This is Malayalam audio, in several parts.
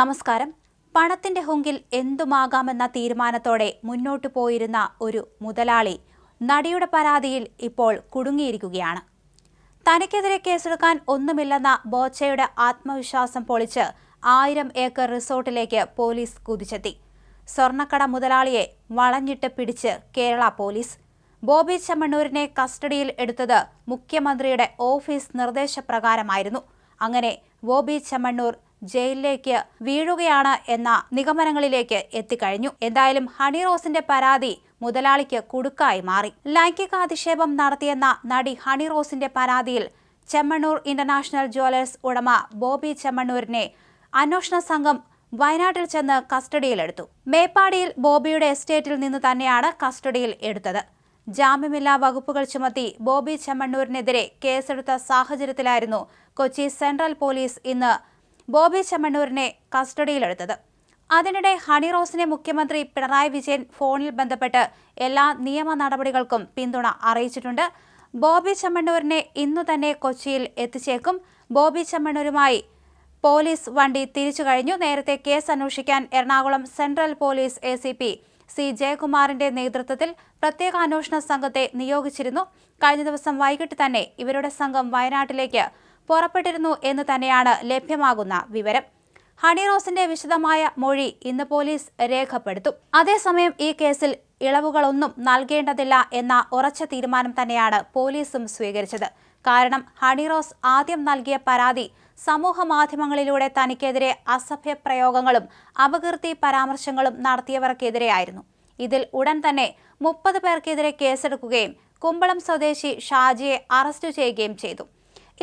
നമസ്കാരം. പണത്തിന്റെ ഹുങ്കിൽ എന്തുമാകാമെന്ന തീരുമാനത്തോടെ മുന്നോട്ടു പോയിരുന്ന ഒരു മുതലാളി നടിയുടെ പരാതിയിൽ ഇപ്പോൾ കുടുങ്ങിയിരിക്കുകയാണ്. തനിക്കെതിരെ കേസെടുക്കാൻ ഒന്നുമില്ലെന്ന ബോച്ചയുടെ ആത്മവിശ്വാസം പൊളിച്ച് ആയിരം ഏക്കർ റിസോർട്ടിലേക്ക് പോലീസ് കുതിച്ചെത്തി. സ്വർണക്കട മുതലാളിയെ വളഞ്ഞിട്ട് പിടിച്ച് കേരള പോലീസ്. ബോബി ചെമ്മണ്ണൂരിനെ കസ്റ്റഡിയിൽ എടുത്തത് മുഖ്യമന്ത്രിയുടെ ഓഫീസ് നിർദ്ദേശപ്രകാരമായിരുന്നു. അങ്ങനെ ബോബി ചെമ്മണ്ണൂർ ജയിലിലേക്ക് വീഴുകയാണ് എന്ന നിഗമനങ്ങളിലേക്ക് എത്തിക്കഴിഞ്ഞു. എന്തായാലും ഹണി റോസിന്റെ പരാതി മുതലാളിക്ക് കുടുക്കായി മാറി. ലൈംഗികാധിക്ഷേപം നടത്തിയെന്ന നടി ഹണി റോസിന്റെ പരാതിയിൽ ചെമ്മണ്ണൂർ ഇന്റർനാഷണൽ ജ്വല്ലേഴ്സ് ഉടമ ബോബി ചെമ്മണ്ണൂരിനെ അന്വേഷണ സംഘം വയനാട്ടിൽ ചെന്ന് കസ്റ്റഡിയിലെടുത്തു മേപ്പാടിയിൽ ബോബിയുടെ എസ്റ്റേറ്റിൽ നിന്ന് തന്നെയാണ് കസ്റ്റഡിയിൽ എടുത്തത്. ജാമ്യമില്ലാ വകുപ്പുകൾ ചുമത്തി ബോബി ചെമ്മണ്ണൂരിനെതിരെ കേസെടുത്ത സാഹചര്യത്തിലായിരുന്നു കൊച്ചി സെൻട്രൽ പോലീസ് ഇന്ന് ബോബി ചെമ്മണ്ണൂരിനെ കസ്റ്റഡിയിലെടുത്തത്. അതിനിടെ ഹണി റോസിനെ മുഖ്യമന്ത്രി പിണറായി വിജയൻ ഫോണിൽ ബന്ധപ്പെട്ട് എല്ലാ നിയമ നടപടികൾക്കും പിന്തുണ അറിയിച്ചിട്ടുണ്ട്. ബോബി ചെമ്മണ്ണൂരിനെ ഇന്നു തന്നെ കൊച്ചിയിൽ എത്തിച്ചേക്കും. ബോബി ചെമ്മണ്ണൂരുമായി പോലീസ് വണ്ടി തിരിച്ചു കഴിഞ്ഞു. നേരത്തെ കേസ് അന്വേഷിക്കാൻ Ernakulam central police A C P C ജയകുമാറിന്റെ നേതൃത്വത്തിൽ പ്രത്യേക അന്വേഷണ സംഘത്തെ നിയോഗിച്ചിരുന്നു. കഴിഞ്ഞ ദിവസം വൈകിട്ട് തന്നെ ഇവരുടെ സംഘം വയനാട്ടിലേക്ക് പുറപ്പെട്ടിരുന്നു എന്ന് തന്നെയാണ് ലഭ്യമാകുന്ന വിവരം. ഹണി റോസിന്റെ വിശദമായ മൊഴി ഇന്ന് പോലീസ് രേഖപ്പെടുത്തും. അതേസമയം ഈ കേസിൽ ഇളവുകളൊന്നും നൽകേണ്ടതില്ല എന്ന ഉറച്ച തീരുമാനം തന്നെയാണ് പോലീസും സ്വീകരിച്ചത്. കാരണം ഹണി റോസ് ആദ്യം നൽകിയ പരാതി സമൂഹ മാധ്യമങ്ങളിലൂടെ തനിക്കെതിരെ അസഭ്യ പ്രയോഗങ്ങളും അപകീർത്തി പരാമർശങ്ങളും നടത്തിയവർക്കെതിരെയായിരുന്നു. ഇതിൽ ഉടൻ തന്നെ മുപ്പത് പേർക്കെതിരെ കേസെടുക്കുകയും കുമ്പളം സ്വദേശി ഷാജിയെ അറസ്റ്റ് ചെയ്യുകയും ചെയ്തു.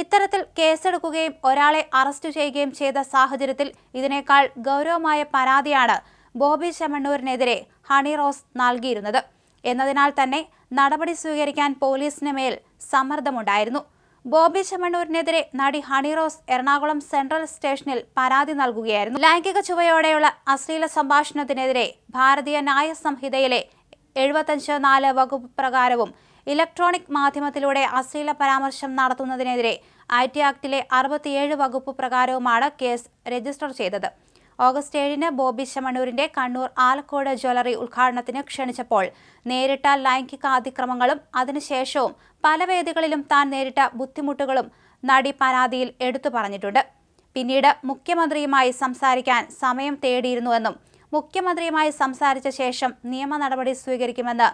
ഇത്തരത്തിൽ കേസെടുക്കുകയും ഒരാളെ അറസ്റ്റ് ചെയ്യുകയും ചെയ്ത സാഹചര്യത്തിൽ ഇതിനേക്കാൾ ഗൗരവമായ പരാതിയാണ് ബോബി ചെമ്മണ്ണൂരിനെതിരെ ഹണി റോസ് നൽകിയിരുന്നത്. എന്നതിനാൽ തന്നെ നടപടി സ്വീകരിക്കാൻ പോലീസിന് മേൽ സമ്മർദ്ദമുണ്ടായിരുന്നു. ബോബി ചെമ്മണ്ണൂരിനെതിരെ നടി ഹണി റോസ് എറണാകുളം സെൻട്രൽ സ്റ്റേഷനിൽ പരാതി നൽകുകയായിരുന്നു. ലൈംഗിക ചുവയോടെയുള്ള അശ്ലീല സംഭാഷണത്തിനെതിരെ ഭാരതീയ ന്യായ സംഹിതയിലെ എഴുപത്തഞ്ച് നാല് വകുപ്പ് പ്രകാരവും ഇലക്ട്രോണിക് മാധ്യമത്തിലൂടെ അശ്ലീല പരാമർശം നടത്തുന്നതിനെതിരെ ഐ ടി ആക്ടിലെ അറുപത്തിയേഴ് വകുപ്പ് പ്രകാരവുമാണ് കേസ് രജിസ്റ്റർ ചെയ്തത്. ഓഗസ്റ്റ് ഏഴിന് ബോബി ശമണൂരിന്റെ കണ്ണൂർ ആലക്കോട് ജ്വല്ലറി ഉദ്ഘാടനത്തിന് ക്ഷണിച്ചപ്പോൾ നേരിട്ട ലൈംഗിക അതിക്രമങ്ങളും അതിനുശേഷവും പല വേദികളിലും താൻ നേരിട്ട ബുദ്ധിമുട്ടുകളും നടി പരാതിയിൽ എടുത്തു പറഞ്ഞിട്ടുണ്ട്. പിന്നീട് മുഖ്യമന്ത്രിയുമായി സംസാരിക്കാൻ സമയം തേടിയിരുന്നുവെന്നും മുഖ്യമന്ത്രിയുമായി സംസാരിച്ച ശേഷം നിയമ നടപടി സ്വീകരിക്കുമെന്ന്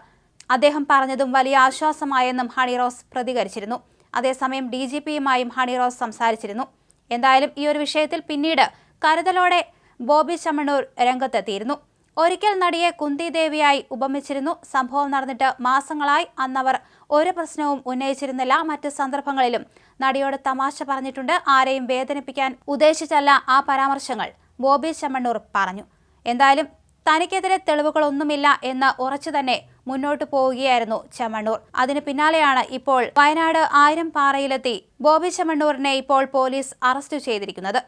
അദ്ദേഹം പറഞ്ഞതും വലിയ ആശ്വാസമായെന്നും ഹണിറോസ് പ്രതികരിച്ചിരുന്നു. അതേസമയം ഡി ജി പിയുമായും ഹണിറോസ് സംസാരിച്ചിരുന്നു. എന്തായാലും ഈ ഒരു വിഷയത്തിൽ പിന്നീട് കരുതലോടെ ബോബി ചമ്മണ്ണൂർ രംഗത്തെത്തിയിരുന്നു. ഒരിക്കൽ നടിയെ കുന്തി ദേവിയായി ഉപമിച്ചിരുന്നു. സംഭവം നടന്നിട്ട് മാസങ്ങളായി അന്നവർ ഒരു പ്രശ്നവും ഉന്നയിച്ചിരുന്നില്ല. മറ്റ് സന്ദർഭങ്ങളിലും നടിയോട് തമാശ പറഞ്ഞിട്ടുണ്ട്. ആരെയും വേദനിപ്പിക്കാൻ ഉദ്ദേശിച്ചല്ല ആ പരാമർശങ്ങൾ ബോബി ചെമ്മണ്ണൂർ പറഞ്ഞു. എന്തായാലും തനിക്കെതിരെ തെളിവുകളൊന്നുമില്ല എന്ന് ഉറച്ചു തന്നെ മുന്നോട്ടു പോവുകയായിരുന്നു ചെമ്മണ്ണൂർ. അതിന് പിന്നാലെയാണ് ഇപ്പോൾ വയനാട് ആയിരം പാറയിലെത്തി ബോബി ചമണ്ണൂരിനെ ഇപ്പോൾ പോലീസ് അറസ്റ്റ് ചെയ്തിരിക്കുന്നത്.